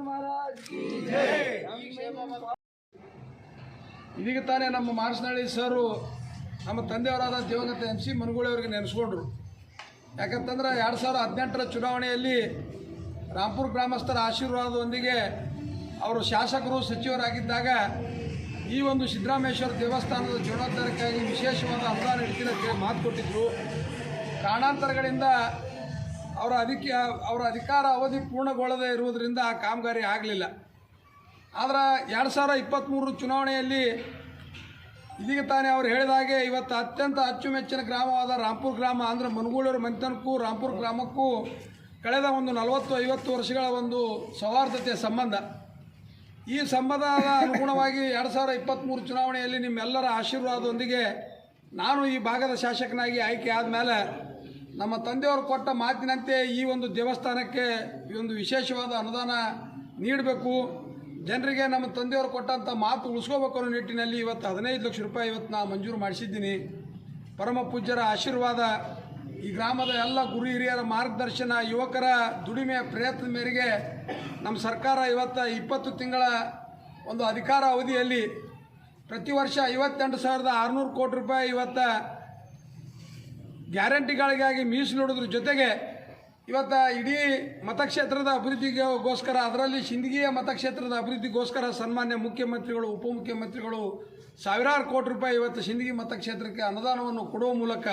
ಮಹಾರಾಜ್ ಇದೀಗ ತಾನೇ ನಮ್ಮ ಮಾರ್ಸ್ನಳ್ಳಿ ಸರು ನಮ್ಮ ತಂದೆಯವರಾದ ದಿವಂಗತ ಎಂ ಸಿ ಮನಗೂಳಿಯವ್ರಿಗೆ ನೆನೆಸ್ಕೊಂಡ್ರು. ಯಾಕಂತಂದ್ರೆ ಎರಡು ಸಾವಿರದ ಹದಿನೆಂಟರ ಚುನಾವಣೆಯಲ್ಲಿ ರಾಂಪುರ ಗ್ರಾಮಸ್ಥರ ಆಶೀರ್ವಾದದೊಂದಿಗೆ ಅವರು ಶಾಸಕರು ಸಚಿವರಾಗಿದ್ದಾಗ ಈ ಒಂದು ಸಿದ್ದರಾಮೇಶ್ವರ ದೇವಸ್ಥಾನದ ಜೀರ್ಣೋದ್ಧಾರಕ್ಕಾಗಿ ವಿಶೇಷವಾದ ಅನುದಾನ ಇಡ್ತೀನಿ ಅಂತೇಳಿ ಮಾತು ಕೊಟ್ಟಿದ್ದರು ಕಾರಣಾಂತರಗಳಿಂದ ಅವರ ಅಧಿಕ, ಅವರ ಅಧಿಕಾರ ಅವಧಿ ಪೂರ್ಣಗೊಳ್ಳದೇ ಇರುವುದರಿಂದ ಆ ಕಾಮಗಾರಿ ಆಗಲಿಲ್ಲ. ಆದರೆ ಎರಡು ಸಾವಿರ ಇಪ್ಪತ್ತ್ಮೂರು ಚುನಾವಣೆಯಲ್ಲಿ ಇದೀಗ ತಾನೇ ಅವ್ರು ಹೇಳಿದಾಗೆ ಇವತ್ತು ಅತ್ಯಂತ ಅಚ್ಚುಮೆಚ್ಚಿನ ಗ್ರಾಮವಾದ ರಾಂಪುರ ಗ್ರಾಮ ಅಂದರೆ ಮನಗೂಳೂರು ಮಂತನಕ್ಕೂ ರಾಂಪುರ್ ಗ್ರಾಮಕ್ಕೂ ಕಳೆದ ಒಂದು ನಲವತ್ತು ಐವತ್ತು ವರ್ಷಗಳ ಒಂದು ಸೌಹಾರ್ದತೆಯ ಸಂಬಂಧ. ಈ ಸಂಬಂಧದ ಅನುಗುಣವಾಗಿ ಎರಡು ಸಾವಿರ ಇಪ್ಪತ್ತ್ಮೂರು ಚುನಾವಣೆಯಲ್ಲಿ ನಿಮ್ಮೆಲ್ಲರ ಆಶೀರ್ವಾದದೊಂದಿಗೆ ನಾನು ಈ ಭಾಗದ ಶಾಸಕನಾಗಿ ಆಯ್ಕೆ ಆದಮೇಲೆ ನಮ್ಮ ತಂದೆಯವರು ಕೊಟ್ಟ ಮಾತಿನಂತೆ ಈ ಒಂದು ದೇವಸ್ಥಾನಕ್ಕೆ ಈ ಒಂದು ವಿಶೇಷವಾದ ಅನುದಾನ ನೀಡಬೇಕು. ಜನರಿಗೆ ನಮ್ಮ ತಂದೆಯವರು ಕೊಟ್ಟಂಥ ಮಾತು ಉಳಿಸ್ಕೋಬೇಕು ಅನ್ನೋ ನಿಟ್ಟಿನಲ್ಲಿ ಇವತ್ತು ಹದಿನೈದು ಲಕ್ಷ ರೂಪಾಯಿ ಇವತ್ತು ನಾ ಮಂಜೂರು ಮಾಡಿಸಿದ್ದೀನಿ. ಪರಮ ಪೂಜ್ಯರ ಆಶೀರ್ವಾದ ಈ ಗ್ರಾಮದ ಎಲ್ಲ ಗುರು ಹಿರಿಯರ ಮಾರ್ಗದರ್ಶನ, ಯುವಕರ ದುಡಿಮೆಯ ಪ್ರಯತ್ನ ಮೇರೆಗೆ ನಮ್ಮ ಸರ್ಕಾರ ಇವತ್ತು ಇಪ್ಪತ್ತು ತಿಂಗಳ ಒಂದು ಅಧಿಕಾರ ಅವಧಿಯಲ್ಲಿ ಪ್ರತಿ ವರ್ಷ ಐವತ್ತೆಂಟು ಸಾವಿರದ ಆರುನೂರು ಕೋಟಿ ರೂಪಾಯಿ ಇವತ್ತು ಗ್ಯಾರಂಟಿಗಳಿಗಾಗಿ ಮೀಸಲಿಡೋದ್ರ ಜೊತೆಗೆ ಇವತ್ತು ಇಡೀ ಮತಕ್ಷೇತ್ರದ ಅಭಿವೃದ್ಧಿಗೋಸ್ಕರ, ಅದರಲ್ಲಿ ಸಿಂದಗಿಯ ಮತಕ್ಷೇತ್ರದ ಅಭಿವೃದ್ಧಿಗೋಸ್ಕರ ಸನ್ಮಾನ್ಯ ಮುಖ್ಯಮಂತ್ರಿಗಳು, ಉಪಮುಖ್ಯಮಂತ್ರಿಗಳು ಸಾವಿರಾರು ಕೋಟಿ ರೂಪಾಯಿ ಇವತ್ತು ಸಿಂದಗಿ ಮತಕ್ಷೇತ್ರಕ್ಕೆ ಅನುದಾನವನ್ನು ಕೊಡುವ ಮೂಲಕ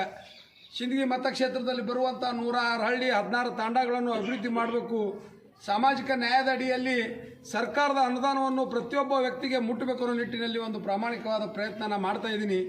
ಸಿಂದಗಿ ಮತಕ್ಷೇತ್ರದಲ್ಲಿ ಬರುವಂಥ ನೂರ ಆರು ಹಳ್ಳಿ, ಹದಿನಾರು ತಾಂಡಗಳನ್ನು ಅಭಿವೃದ್ಧಿ ಮಾಡಬೇಕು. ಸಾಮಾಜಿಕ ನ್ಯಾಯದ ಅಡಿಯಲ್ಲಿ ಸರ್ಕಾರದ ಅನುದಾನವನ್ನು ಪ್ರತಿಯೊಬ್ಬ ವ್ಯಕ್ತಿಗೆ ಮುಟ್ಟಬೇಕು ಅನ್ನೋ ನಿಟ್ಟಿನಲ್ಲಿ ಒಂದು ಪ್ರಾಮಾಣಿಕವಾದ ಪ್ರಯತ್ನ ಮಾಡ್ತಾ ಇದ್ದೀನಿ.